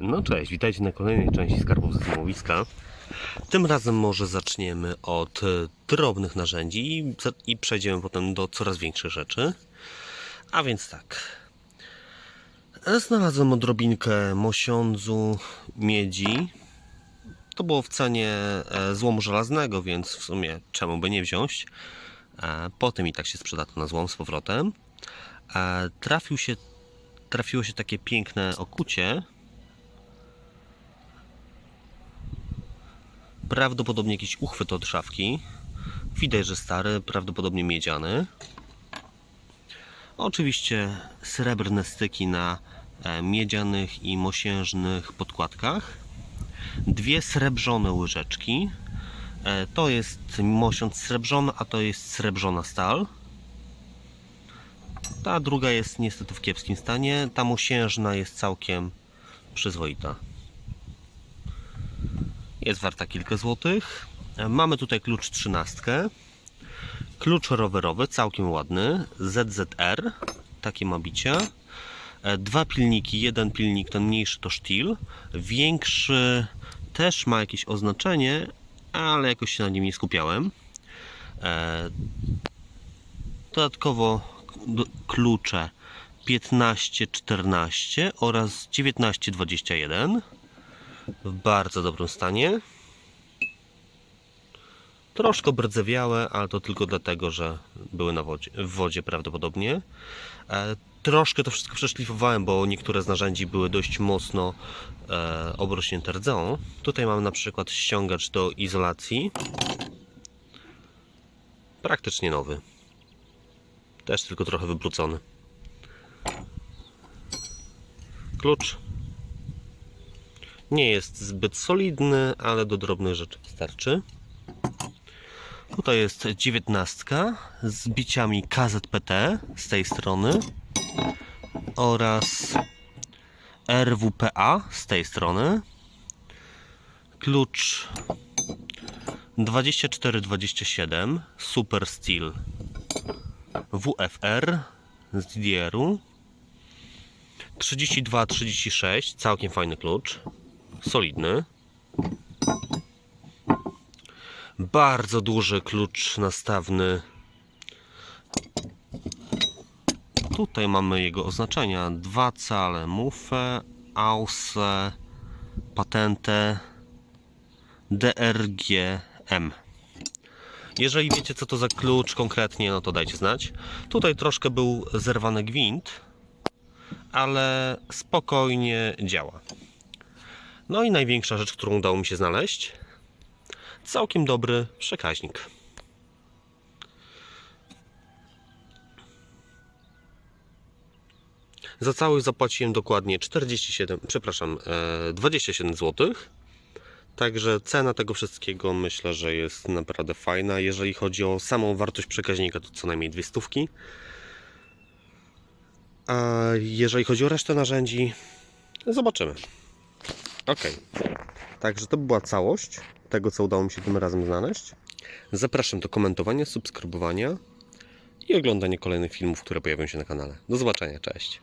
No cześć, witajcie na kolejnej części skarbów złomowiska. Tym razem może zaczniemy od e, drobnych narzędzi i, i przejdziemy potem do coraz większych rzeczy. A więc tak. Znalazłem odrobinkę mosiądzu miedzi. To było w cenie e, złomu żelaznego, więc w sumie czemu by nie wziąć. E, Potem i tak się sprzeda to na złom z powrotem. Trafił się, trafiło się takie piękne okucie. Prawdopodobnie jakiś uchwyt od szafki. Widać, że stary, prawdopodobnie miedziany. Oczywiście srebrne styki na e, miedzianych i mosiężnych podkładkach. Dwie srebrzone łyżeczki. E, To jest mosiądz srebrzony, a to jest srebrzona stal. Ta druga jest niestety w kiepskim stanie. Ta mosiężna jest całkiem przyzwoita. Jest warta kilka złotych. Mamy tutaj klucz trzynastkę. Klucz rowerowy, całkiem ładny. ZZR, takie ma bicie. E, Dwa pilniki, jeden pilnik, ten mniejszy to sztil. Większy też ma jakieś oznaczenie, ale jakoś się na nim nie skupiałem. E, Dodatkowo klucze 15-14 oraz 19-21 w bardzo dobrym stanie. Troszkę brdzewiałe, ale to tylko dlatego, że były na wodzie, w wodzie prawdopodobnie. E, troszkę to wszystko przeszlifowałem, bo niektóre z narzędzi były dość mocno e, obrośnięte rdzeą. Tutaj mamy na przykład ściągacz do izolacji. Praktycznie nowy. Też tylko trochę wybrucony. Klucz nie jest zbyt solidny, ale do drobnych rzeczy wystarczy. Tutaj jest dziewiętnastka z biciami KZPT z tej strony oraz RWPA z tej strony. Klucz 2427 Super Steel WFR z DDR-u 32-36 całkiem fajny klucz solidny bardzo duży klucz nastawny tutaj mamy jego oznaczenia 2 cale MUFE AUSE patentę DRGM jeżeli wiecie co to za klucz konkretnie, no to dajcie znać. Tutaj troszkę był zerwany gwint, ale spokojnie działa. No i największa rzecz, którą udało mi się znaleźć. Całkiem dobry przekaźnik. Za całość zapłaciłem dokładnie 47, przepraszam, e, 27 zł. Także cena tego wszystkiego myślę, że jest naprawdę fajna. Jeżeli chodzi o samą wartość przekaźnika, to co najmniej dwie stówki. A jeżeli chodzi o resztę narzędzi, zobaczymy. Ok. Także to była całość tego, co udało mi się tym razem znaleźć. Zapraszam do komentowania, subskrybowania i oglądania kolejnych filmów, które pojawią się na kanale. Do zobaczenia, cześć.